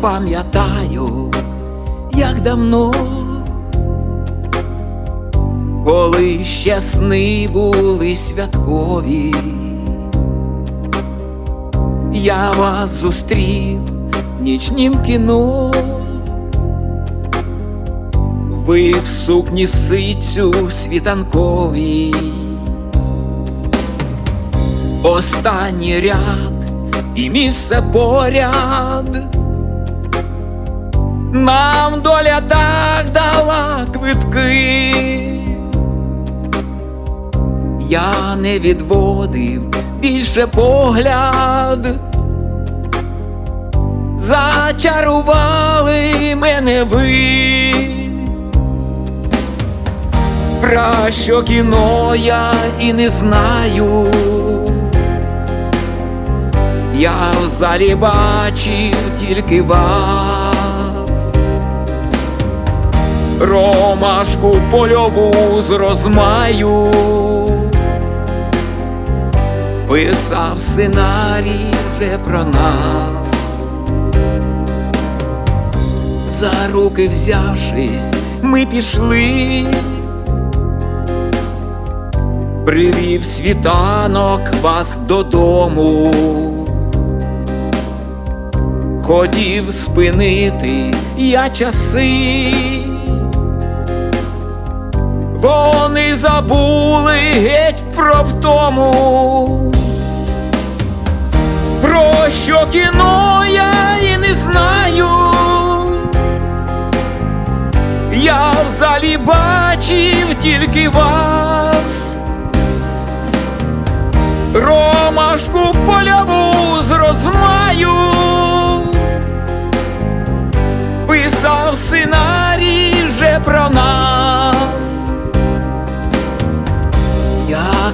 пам'ятаю, як давно, коли ще сни були святкові, я вас зустрів нічнім кіно, ви в сукні сицю світанковій, останній ряд і місце поряд. Нам доля так дала квитки. Я не відводив більше погляд. Зачарували мене ви. Про що кіно я і не знаю. Я в залі бачив тільки вас. Ромашку польову з розмаю. Писав сценарій вже про нас. За руки взявшись, ми пішли. Привів світанок вас додому. Хотів спинити я часи, забули геть про втому, про що кіно я і не знаю. Я в залі бачив тільки вас, ромашку польову з розмаю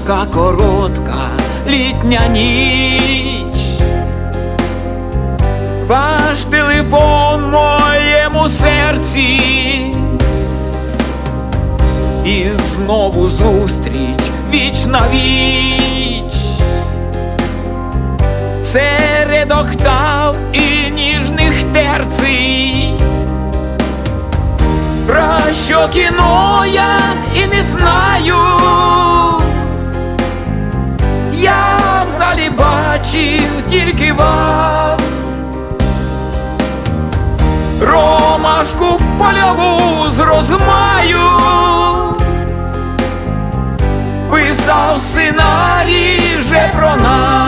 Яка коротка літня ніч, ваш телефон моєму серці, і знову зустріч віч на віч. Серед октав і ніжних терцій Про що кіно я і не знаю тільки вас. Ромашку польову з розмаю. Писав сценарій вже про нас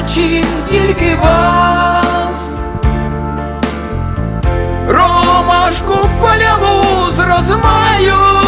бачив тільки вас. Ромашку польову з розмаю.